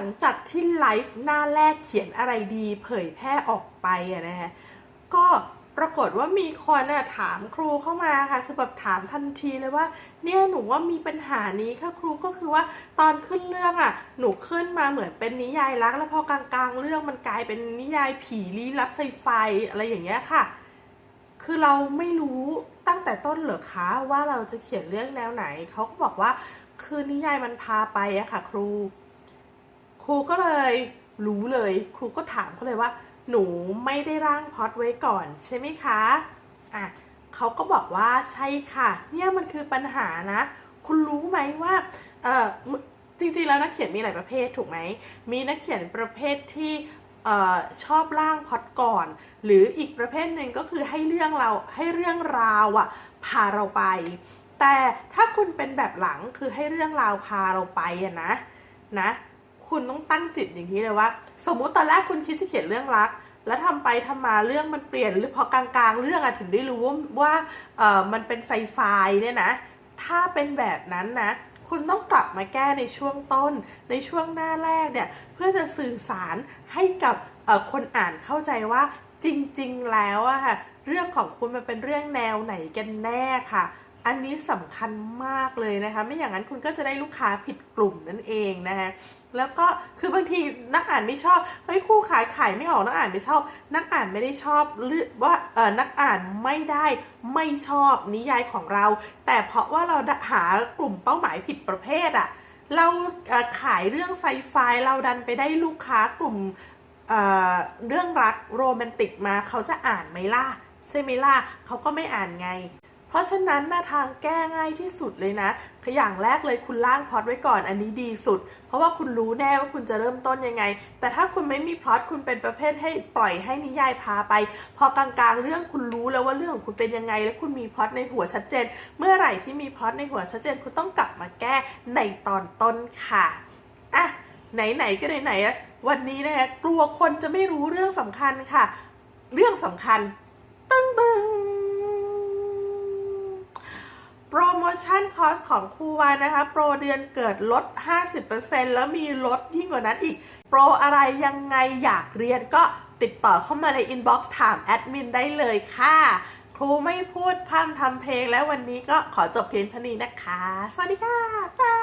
ลังจากที่ไลฟ์หน้าแรกเขียนอะไรดีเผยแพร่ออกไปอะนะฮะก็ปรากฏว่ามีคนน่ะถามครูเข้ามาค่ะ คือแบบถามทันทีเลยว่า เนี่ยหนูว่ามีปัญหานี้ค่ะครูก็คือว่าตอนขึ้นเรื่องอะ หนูขึ้นมาเหมือนเป็นนิยายรัก แล้วพอกลางๆ เรื่องมันกลายเป็นนิยายผีลี้ลับไซไฟอะไรอย่างเงี้ยค่ะ คือเราไม่รู้ตั้งแต่ต้นเหรอคะว่าเราจะเขียนเรื่องแนวไหนเขาก็บอกว่าคือนิยายมันพาไปอะค่ะ ครู ครูก็เลยรู้เลย ครูก็ถามเขาเลยว่า หนูไม่ได้ร่างพอตไว้ก่อนใช่ไหมคะอะเขาก็บอกว่าใช่ค่ะ เนี่ยมันคือปัญหานะ คุณรู้ไหมว่าเออจริงๆแล้วนักเขียนมีหลายประเภทถูกไหมมีนักเขียนประเภทที่เออชอบร่างพอตก่อน หรืออีกประเภทหนึ่งก็คือให้เรื่องเราให้เรื่องราวอะพาเราไป แต่ถ้าคุณเป็นแบบหลังคือให้เรื่องราวพาเราไปอะนะนะ คุณต้องตั้งจิตอย่างนี้เลยว่า สมมุติตอนแรกคุณคิดจะเขียนเรื่องรัก แล้วทำไปทำมาเรื่องมันเปลี่ยนหรือพอกลางๆ เรื่องอะถึงได้รู้ว่าเออมันเป็นไซไฟเนี่ยนะ ถ้าเป็นแบบนั้นนะคุณต้องกลับมาแก้ในช่วงต้นในช่วงหน้าแรกเนี่ยเพื่อจะสื่อสารให้กับคนอ่านเข้าใจว่าจริงๆแล้วอะค่ะเรื่องของคุณมันเป็นเรื่องแนวไหนกันแน่ค่ะ อันนี้สำคัญมากเลยนะคะ ไม่อย่างนั้นคุณก็จะได้ลูกค้าผิดกลุ่มนั่นเองนะคะแล้วก็คือบางทีนักอ่านไม่ชอบเฮ้ยคู่ขายขายไม่ออกนักอ่านไม่ชอบ นักอ่านไม่ได้ชอบหรือว่าเออนักอ่านไม่ได้ไม่ชอบนิยายของเรา แต่เพราะว่าเราหากลุ่มเป้าหมายผิดประเภทอะเราขายเรื่องไซไฟเราดันไปได้ลูกค้ากลุ่มเเรื่องรักโรแมนติกมาเขาจะอ่านไหมล่ะใช่ไหมล่ะเขาก็ไม่อ่านไง เพราะฉะนั้นนะทางแก้ง่ายที่สุดเลยนะอย่างแรกเลยคุณล่างพล็อตไว้ก่อนอันนี้ดีสุด เพราะว่าคุณรู้แน่ว่าคุณจะเริ่มต้นยังไง แต่ถ้าคุณไม่มีพล็อตคุณเป็นประเภทให้ปล่อยให้นิยายพาไป พอกลางๆ เรื่องคุณรู้แล้วว่าเรื่องของคุณเป็นยังไง และคุณมีพล็อตในหัวชัดเจน เมื่อไหร่ที่มีพล็อตในหัวชัดเจน คุณต้องกลับมาแก้ในตอนต้นค่ะอะไหนๆก็ไหนๆวันนี้นะคะกลัวคนจะไม่รู้เรื่องสำคัญค่ะ เรื่องสำคัญตึ้งตึงโปรโม ชั่นคอสของครูวานะคะ โปรเดือนเกิดลด 50%แล้วมีลดยิ่งกว่านั้นอีก โปรอะไรยังไงอยากเรียนก็ติดต่อเข้ามาในอินบ็อกซ์ถามแอดมินได้เลยค่ะ ครูไม่พูดพร่ำทำเพลงแล้ววันนี้ก็ขอจบเพียงเท่านี้นะคะ สวัสดีค่ะบา